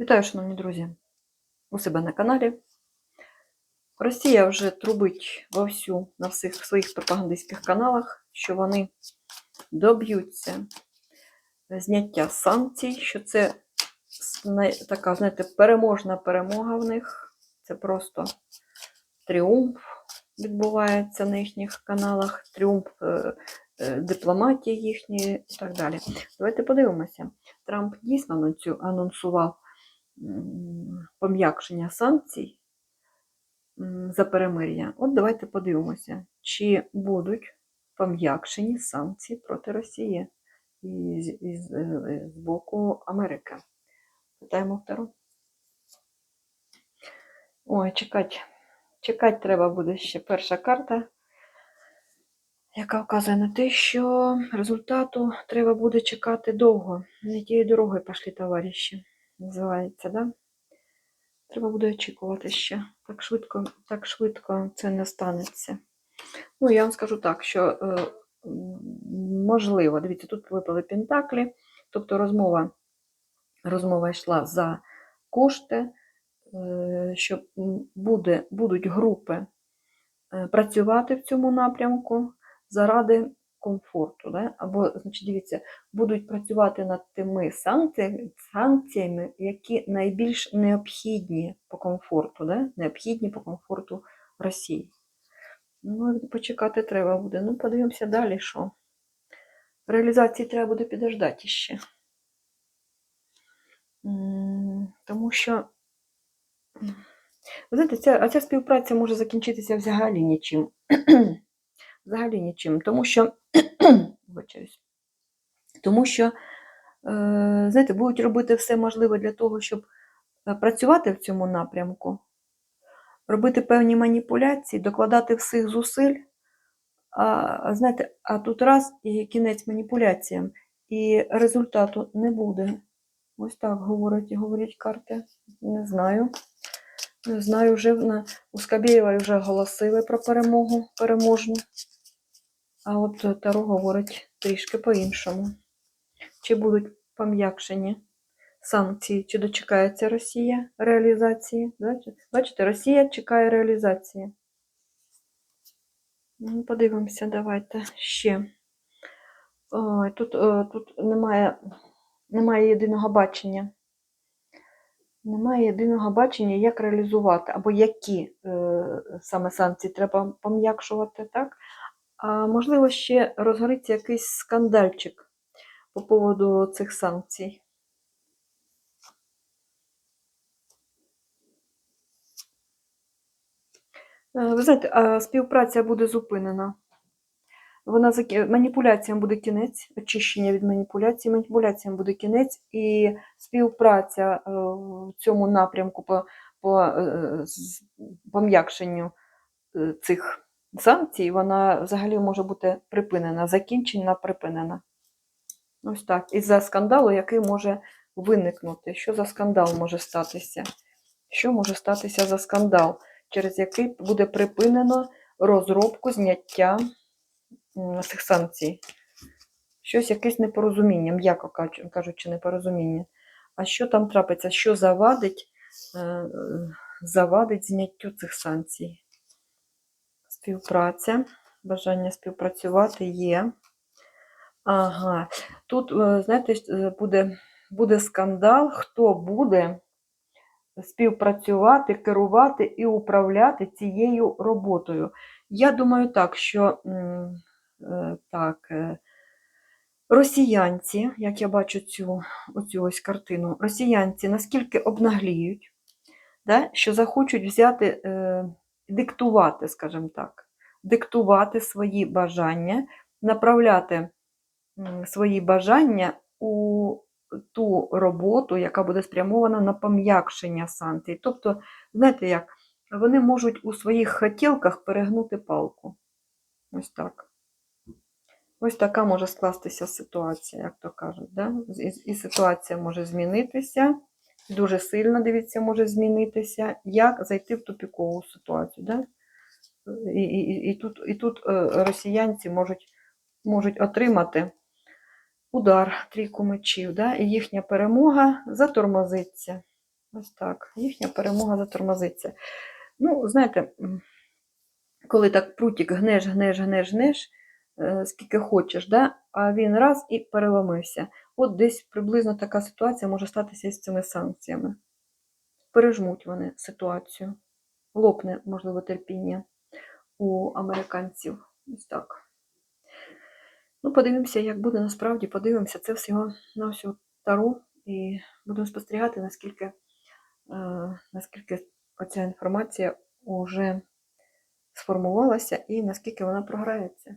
Вітаю, шановні друзі, у себе на каналі. Росія вже трубить вовсю на всіх своїх пропагандистських каналах, що вони доб'ються зняття санкцій, що це така, знаєте, переможна перемога в них. Це просто тріумф відбувається на їхніх каналах, тріумф е, е, дипломатії їхньої і так далі. Давайте подивимося. Трамп дійсно анонсував пом'якшення санкцій за перемир'я. От давайте подивимося, чи будуть пом'якшені санкції проти Росії із, із, е, з боку Америки. Питаємо втору. Ой, чекать. Чекать треба буде ще перша карта, яка вказує на те, що результату треба буде чекати довго. Не тією дорогою пішли товариші називається, да? Треба буде очікувати ще. Так швидко, так швидко це не станеться. Ну, я вам скажу так, що е, можливо, дивіться, тут випали пентаклі, тобто розмова, розмова йшла за кошти, е, що буде, будуть групи е, працювати в цьому напрямку заради комфорту. Да? Або, значить, дивіться, будуть працювати над тими санкціями, санкціями, які найбільш необхідні по комфорту, да? необхідні по комфорту Росії. Ну, почекати треба буде. Ну, подивимося далі, що. Реалізації треба буде підождати ще. Тому що, ви знаєте, ця, а ця співпраця може закінчитися взагалі нічим. Взагалі нічим. Тому що, тому що, е, знаєте, будуть робити все можливе для того, щоб е, працювати в цьому напрямку, робити певні маніпуляції, докладати всіх зусиль. А, знаєте, а тут раз і кінець маніпуляціям, і результату не буде. Ось так говорять, говорять карти. Не знаю. Не знаю, вже на, у Скабєєва вже оголосили про перемогу переможну. А от е, Таро говорить трішки по-іншому. Чи будуть пом'якшені санкції, чи дочекається Росія реалізації? Бачите, Росія чекає реалізації. Ну, подивимося, давайте ще. Ой, тут, е, тут немає, немає єдиного бачення. Немає єдиного бачення, як реалізувати, або які е, саме санкції треба пом'якшувати, так? Можливо, ще розгориться якийсь скандальчик по поводу цих санкцій. Е, Ви знаєте, співпраця буде зупинена. Вона маніпуляціям буде кінець, очищення від маніпуляцій, маніпуляціям буде кінець, і співпраця е, в цьому напрямку по, по е, пом'якшенню цих санкцій, вона взагалі може бути припинена, закінчена, припинена. Ось так. Із-за скандалу, який може виникнути. Що за скандал може статися? Що може статися за скандал, через який буде припинено розробку зняття цих санкцій? Щось якесь непорозуміння, м'яко кажучи, непорозуміння. А що там трапиться? Що завадить, е, завадить зняттю цих санкцій? Співпраця, бажання співпрацювати є. Ага, тут, е, знаєте, е, буде, буде скандал, хто буде співпрацювати, керувати і управляти цією роботою. Я думаю так, що е, так, росіянці, як я бачу цю, оцю ось картину, росіянці наскільки обнагліють, да, що захочуть взяти, диктувати, скажімо так, диктувати свої бажання, направляти свої бажання у ту роботу, яка буде спрямована на пом'якшення санкцій. Тобто, знаєте як, вони можуть у своїх хотілках перегнути палку. Ось так. Ось така може скластися ситуація, як то кажуть. Да? І, ситуація може змінитися, дуже сильно, дивіться, може змінитися. Як зайти в тупікову ситуацію? Да? І, і, і, тут, і тут е, росіянці можуть, можуть отримати удар трійку мечів, да? і їхня перемога затормозиться. Ось так. Їхня перемога затормозиться. Ну, знаєте, коли так прутик гнеш, гнеш, гнеш, гнеш, скільки хочеш, да? а він раз і переломився. От десь приблизно така ситуація може статися з цими санкціями. Пережмуть вони ситуацію. Лопне, можливо, терпіння у американців. Ось так. Ну, подивимося, як буде насправді, подивимося. Це всього на всього тару. І будемо спостерігати, наскільки, е, наскільки оця інформація вже сформувалася і наскільки вона програється.